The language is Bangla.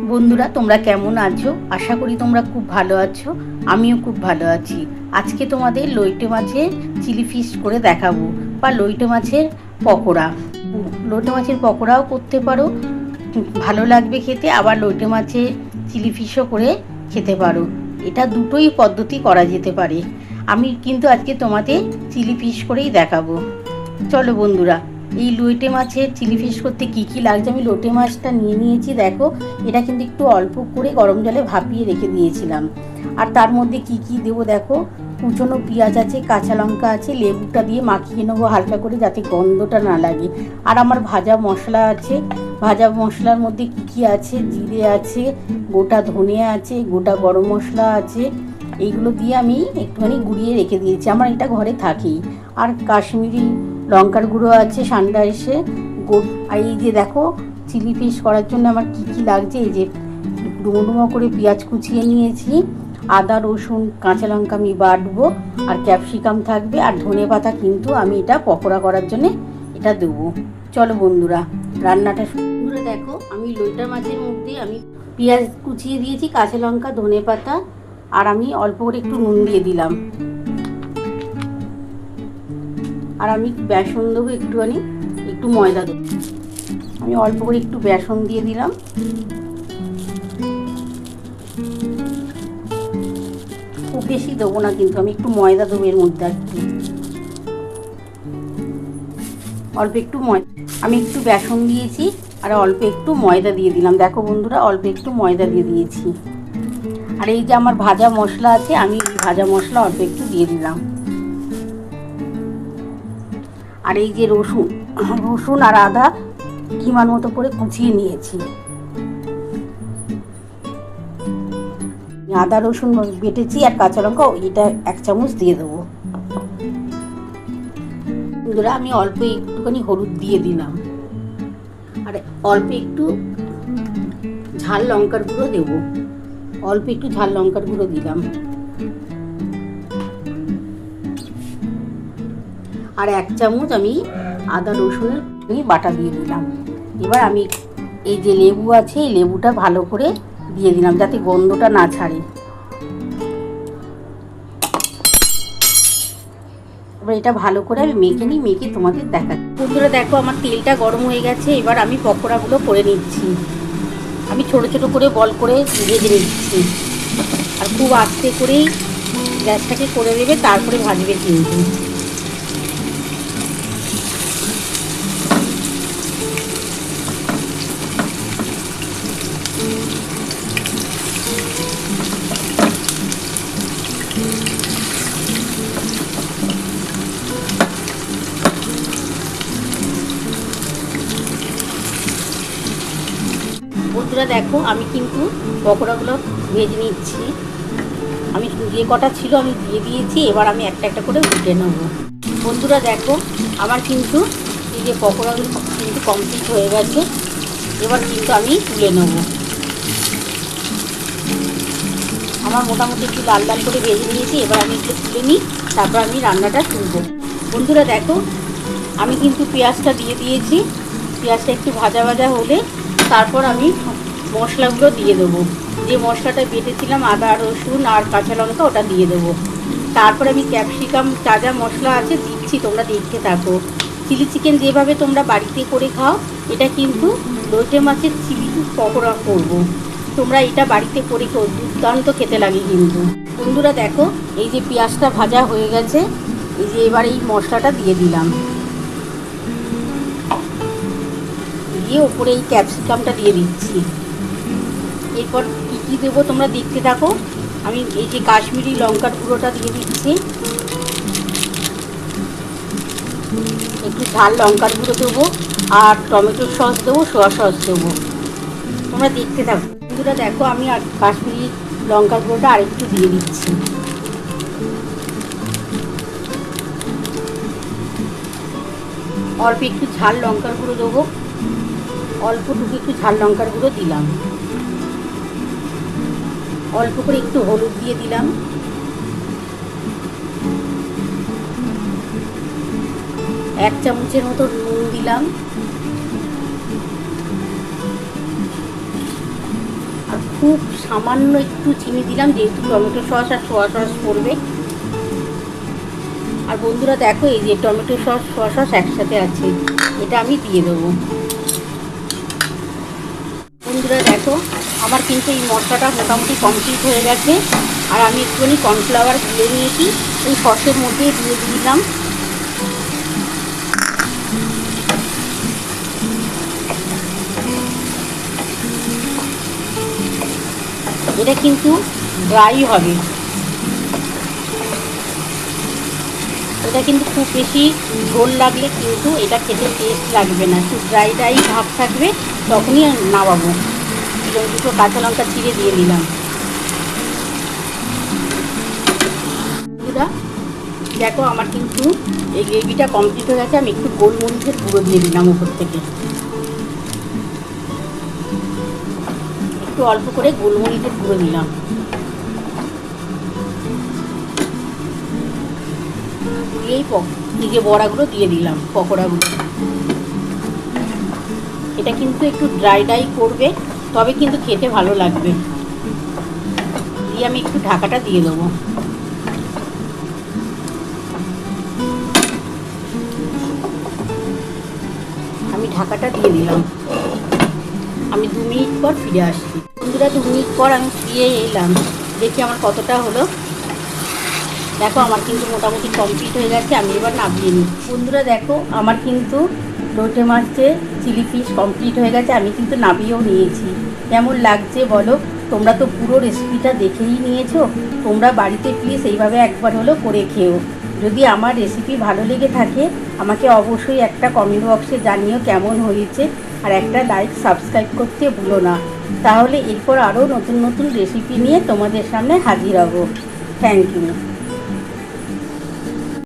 বন্ধুরা, তোমরা কেমন আছো? আশা করি তোমরা খুব ভালো আছো। আমিও খুব ভালো আছি। আজকে তোমাদের লইটে মাছের চিলি ফিশ করে দেখাবো, বা লইটে মাছের পকোড়া। লইটে মাছের পকোড়াও করতে পারো, ভালো লাগবে খেতে, আবার লইটে মাছের চিলি ফিশও করে খেতে পারো। এটা দুটোই পদ্ধতি করা যেতে পারে। আমি কিন্তু আজকে তোমাদের চিলি ফিশ করেই দেখাবো। চলো বন্ধুরা এই লইটে মাছের চিলি ফিশ করতে কি কি লাগছে? আমি লোটে মাছটা নিয়ে নিয়েছি, দেখো। এটা কিন্তু একটু অল্প করে গরম জলে ভাপিয়ে রেখে দিয়েছিলাম। আর তার মধ্যে কি কি দেবো দেখো? কুচনো পেঁয়াজ আছে, কাঁচা লঙ্কা আছে, লেবুটা দিয়ে মাখিয়ে নেব হালকা করে যাতে গন্ধটা না লাগে। আর আমার ভাজা মশলা আছে। ভাজা মশলার মধ্যে কি কি আছে? জিরে আছে, গোটা ধনে আছে, গোটা গরম মশলা আছে। এইগুলো দিয়ে আমি একটুখানি গুঁড়িয়ে রেখে দিয়েছি। আমার এটা ঘরে থাকেই। আর কাশ্মীরি লঙ্কার গুঁড়ো আছে, সান্ডা এসে গোট আর এই যে দেখো চিলি ফিশ করার জন্য আমার কি কি লাগছে? এই যে ডুমো ডুমো করে পেঁয়াজ কুচিয়ে নিয়েছি, আদা, রসুন, কাঁচা লঙ্কা আমি বাটবো, আর ক্যাপসিকাম থাকবে, আর ধনে পাতা কিন্তু আমি এটা পকোড়া করার জন্য এটা দেবো। চলো বন্ধুরা, রান্নাটা দেখো, আমি লইটা মাছের মধ্যে আমি পেঁয়াজ কুচিয়ে দিয়েছি, কাঁচা লঙ্কা, ধনে পাতা, আর আমি অল্প করে একটু নুন দিয়ে দিলাম। আর আমি বেসন দেবো একটুখানি, একটু ময়দা দেবো। আমি অল্প করে একটু বেসন দিয়ে দিলাম। খুব বেশি দেবো না কিন্তু, আমি একটু ময়দা দেবো এর মধ্যে আর একটু অল্প একটু ময়দা আমি একটু বেসন দিয়েছি আর অল্প একটু ময়দা দিয়ে দিলাম। দেখো বন্ধুরা, অল্প একটু ময়দা দিয়ে দিয়েছি। আর এই যে আমার ভাজা মশলা আছে, আমি ভাজা মশলা অল্প একটু দিয়ে দিলাম। আর এই যে রসুন রসুন আর আদা কিমার মতো করে কুচিয়ে নিয়েছি। আদা, রসুন বেটেছি আর কাঁচা লঙ্কা, এটা এক চামচ দিয়ে দেবো। আমি অল্প একটুখানি হলুদ দিয়ে দিলাম। আর অল্প একটু ঝাল লঙ্কার গুঁড়ো দেবো। অল্প একটু ঝাল লঙ্কার গুঁড়ো দিলাম। আর এক চামচ আমি আদা রসুনের বাটা দিয়ে দিলাম। এবার আমি এই যে লেবু আছে, এই লেবুটা ভালো করে দিয়ে দিলাম যাতে গন্ধটা না ছাড়ে। এবার এটা ভালো করে আমি মেখে নিই, মেখে তোমাদের দেখা বন্ধুরা, দেখো আমার তেলটা গরম হয়ে গেছে, এবার আমি পকোড়াগুলো করে নিচ্ছি। আমি ছোট ছোট করে বল করে ভেজে নিচ্ছি। আর খুব আস্তে করেই গ্যাসটাকে করে দেবে তারপরে ভাজবে কিন্তু। বন্ধুরা দেখো, আমি কিন্তু পকোড়াগুলো ভেজে নিচ্ছি। আমি যে কটা ছিল আমি দিয়ে দিয়েছি, এবার আমি একটা একটা করে উঠে নেব। বন্ধুরা দেখো, আমার কিন্তু এই যে পকোড়াগুলো কিন্তু কমপ্লিট হয়ে গেছে। এবার কিন্তু আমি তুলে নেব। আমার মোটামুটি একটু লাল লাল করে ভেজে নিয়েছি, এবার আমি একটু তুলে নিই, তারপর আমি রান্নাটা তুলব। বন্ধুরা দেখো, আমি কিন্তু পেঁয়াজটা দিয়ে দিয়েছি। পেঁয়াজটা একটু ভাজা ভাজা হলে তারপর আমি মশলাগুলো দিয়ে দেবো। যে মশলাটা বেটেছিলাম আদা, রসুন আর কাঁচা লঙ্কা ওটা দিয়ে দেবো। তারপরে আমি ক্যাপসিকাম, তাজা মশলা আছে দিচ্ছি, তোমরা দেখতে থাকো। চিলি চিকেন যেভাবে তোমরা বাড়িতে করে খাও, এটা কিন্তু লোটে মাছের চিলি পকোড়া করব। তোমরা এটা বাড়িতে করে খাও, দুর্দান্ত খেতে লাগে কিন্তু। বন্ধুরা দেখো, এই যে পেঁয়াজটা ভাজা হয়ে গেছে, এই যে এবার এই মশলাটা দিয়ে দিলাম। দিয়ে ওপরে এই ক্যাপসিকামটা দিয়ে দিচ্ছি। এরপর কী কী দেবো তোমরা দেখতে থাকো। আমি এই যে কাশ্মীরি লঙ্কার গুঁড়োটা দিয়ে দিচ্ছি। একটু ঝাল লঙ্কার গুঁড়ো দেবো আর টমেটোর সস দেবো, সোয়া সস দেবো। তোমরা দেখতে থাকো। বন্ধুরা, দেখো, আমি আর কাশ্মীরি লঙ্কার গুঁড়োটা আরেকটু দিয়ে দিচ্ছি। অল্প একটু ঝাল লঙ্কার গুঁড়ো দেবো। অল্পটুকু একটু ঝাল লঙ্কার গুঁড়ো দিলাম। অল্প করে একটু হলুদ দিয়ে দিলাম। এক চামচের মতো নুন দিলাম। আর খুব সামান্য একটু চিনি দিলাম, যেহেতু টমেটো সস আর সোয়া সস পড়বে। আর বন্ধুরা দেখো, এই যে টমেটো সস, সোয়া সস একসাথে আছে। এটা আমি দিয়ে দেবো। বন্ধুরা দেখো আমার কিন্তু এই মশলাটা মোটামুটি কমপ্লিট হয়ে গেছে। আর আমি একটুখানি কর্নফ্লাওয়ার গুলে নিয়েছি, এই সসের মধ্যে দিয়ে দিলাম। এটা কিন্তু ড্রাই হবে। এটা কিন্তু খুব বেশি ঝোল লাগলে কিন্তু এটা খেতে টেস্ট লাগবে না। একটু ড্রাই ড্রাই ভাব থাকবে, তখনই নামাবো। দুটো কাঁচা লঙ্কা চিড়ে দিয়ে দিলাম দেখো আমার কিন্তু এই গ্রেভিটা কমপ্লিট হয়ে গেছে, আমি একটু গোলমরিচের গুঁড়ো দিয়ে দিলাম উপর থেকে। একটু অল্প করে গোলমরিচের গুঁড়ো দিলাম এই যে বড়াগুলো দিয়ে দিলাম, পকোড়াগুলো। এটা কিন্তু একটু ড্রাই ড্রাই করবে। তবে কিন্তু খেতে ভালো লাগবে। দিয়ে আমি একটু ঢাকাটা দিয়ে দেবো। আমি ঢাকাটা দিয়ে দিলাম। আমি দু মিনিট পর ফিরে আসছি। বন্ধুরা, দু মিনিট পর আমি ফিরে এলাম। দেখি আমার কতটা হলো। দেখো, আমার কিন্তু মোটামুটি কমপ্লিট হয়ে গেছে। আমি এবার নামিয়ে নিই বন্ধুরা, দেখো, আমার কিন্তু লোটে মাছের চিলি ফিশ কমপ্লিট হয়ে গেছে, আমি কিন্তু নামিয়েও নিয়েছি। কেমন লাগছে বলো? তোমরা তো পুরো রেসিপিটা দেখেই নিয়েছো। তোমরা বাড়িতে প্লিজ এইভাবে একবার হলো করে খেও। যদি আমার রেসিপি ভালো লেগে থাকে, আমাকে অবশ্যই একটা কমেন্ট বক্সে জানিও কেমন হয়েছে, আর একটা লাইক সাবস্ক্রাইব করতে ভুলো না। তাহলে এরপর আরও নতুন নতুন রেসিপি নিয়ে তোমাদের সামনে হাজির হব। Thank you